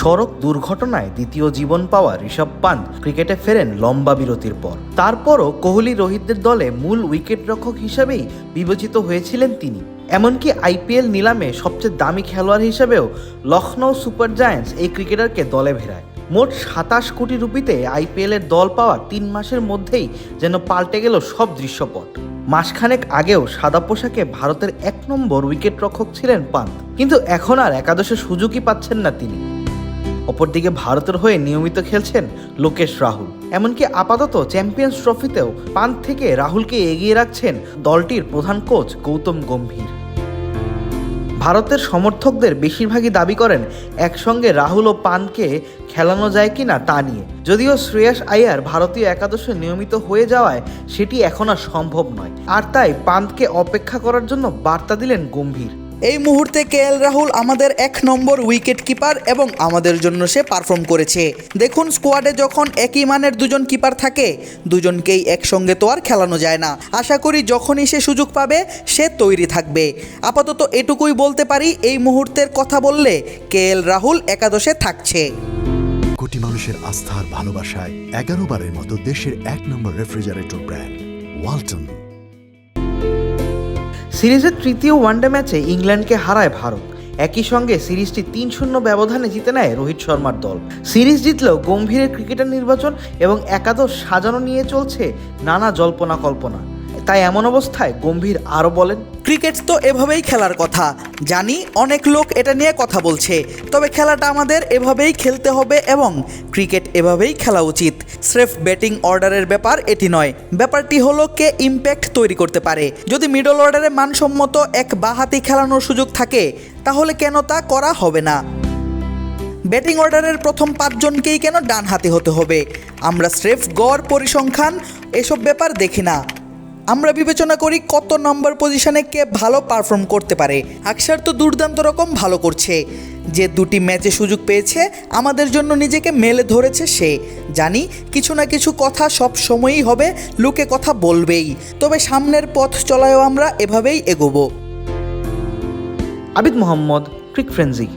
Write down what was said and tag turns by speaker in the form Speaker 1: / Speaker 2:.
Speaker 1: সড়ক দুর্ঘটনায় দ্বিতীয় জীবন পাওয়া ঋষভ পান্ত ক্রিকেটে ফেরেন লম্বা বিরতির পর। তারপরও কোহলি রোহিতদের দলে মূল উইকেট রক্ষক হিসাবেই বিবেচিত হয়েছিলেন তিনি। এমনকি আইপিএল নিলামে সবচেয়ে দামি খেলোয়াড় হিসেবেও লখনৌ সুপার জায়ান্টস এই ক্রিকেটারকে দলে ভেড়ায় মোট সাতাশ কোটি রুপিতে আইপিএল এর দল পাওয়া তিন মাসের মধ্যেই যেন পাল্টে গেল সব দৃশ্যপট। মাসখানেক আগেও সাদা পোশাকে ভারতের এক নম্বর উইকেট রক্ষক ছিলেন পান্ত। কিন্তু এখন আর একাদশে সুযোগই পাচ্ছেন না তিনি। অপরদিকে ভারতের হয়ে নিয়মিত খেলছেন লোকেশ রাহুল। এমনকি আপাতত চ্যাম্পিয়ন্স ট্রফিতেও পান্ত থেকে রাহুলকে এগিয়ে রাখছেন দলটির প্রধান কোচ গৌতম গম্ভীর। ভারতের সমর্থকদের বেশিরভাগই দাবি করেন, একসঙ্গে রাহুল ও পানকে খেলানো যায় কিনা তা নিয়ে। যদিও শ্রেয়াস আয়ার ভারতীয় একাদশে নিয়মিত হয়ে যাওয়ায় সেটি এখন আর সম্ভব নয়। আর তাই পান্তকে অপেক্ষা করার জন্য বার্তা দিলেন গম্ভীর।
Speaker 2: এই মুহূর্তে কে এল রাহুল আমাদের এক নম্বর উইকেট কিপার এবং আমাদের জন্য সে পারফর্ম করেছে। দেখুন স্কোয়াডে যখন একই মানের দুজন কিপার থাকে, দুজনকেই একসঙ্গে তো আর খেলানো যায় না। আশা করি যখনই সে সুযোগ পাবে, সে তৈরি থাকবে। আপাতত এটুকুই বলতে পারি, এই মুহূর্তের কথা বললে কে এল রাহুল একাদশে থাকছে।
Speaker 3: কোটি মানুষের আস্থার ভালোবাসায় এগারো বারের মতো দেশের এক নম্বর রেফ্রিজারেটর ব্র্যান্ড, ওয়ালটন।
Speaker 1: সিরিজের তৃতীয় ওয়ানডে ম্যাচে ইংল্যান্ডকে হারায় ভারত। একই সঙ্গে সিরিজটি তিন শূন্য ব্যবধানে জিতে নেয় রোহিত শর্মার দল। সিরিজ জিতলেও গম্ভীরের ক্রিকেটার নির্বাচন এবং একাদশ সাজানো নিয়ে চলছে নানা জল্পনা কল্পনা। তাই এমন অবস্থায় গম্ভীর আরও বলেন,
Speaker 2: ক্রিকেট তো এভাবেই খেলার কথা। জানি অনেক লোক এটা নিয়ে কথা বলছে, তবে খেলাটা আমাদের এভাবেই খেলতে হবে এবং ক্রিকেট এভাবেই খেলা উচিত। স্রেফ ব্যাটিং অর্ডারের ব্যাপার এটি নয়, ব্যাপারটি হলো কে ইম্প্যাক্ট তৈরি করতে পারে। যদি মিডল অর্ডারে মানসম্মত এক বাহাতি খেলানোর সুযোগ থাকে, তাহলে কেন তা করা হবে না? ব্যাটিং অর্ডারের প্রথম পাঁচজনকেই কেন ডান হাতে হতে হবে? আমরা স্রেফ গড়, পরিসংখ্যান, এসব ব্যাপার দেখি না। আমরা বিবেচনা করি কত নম্বর পজিশনে কে ভালো পারফর্ম করতে পারে। আকসার তো দুর্দান্ত রকম ভালো করছে। যে দুটি ম্যাচে সুযোগ পেয়েছে, আমাদের জন্য নিজেকে মেলে ধরেছে সে। জানি কিছু না কিছু কথা সব সময়ই হবে, লোকে কথা বলবেই। তবে সামনের পথ চলায়ও আমরা এভাবেই এগোবো।
Speaker 1: আবিদ মোহাম্মদ, ক্রিক ফ্রেন্সি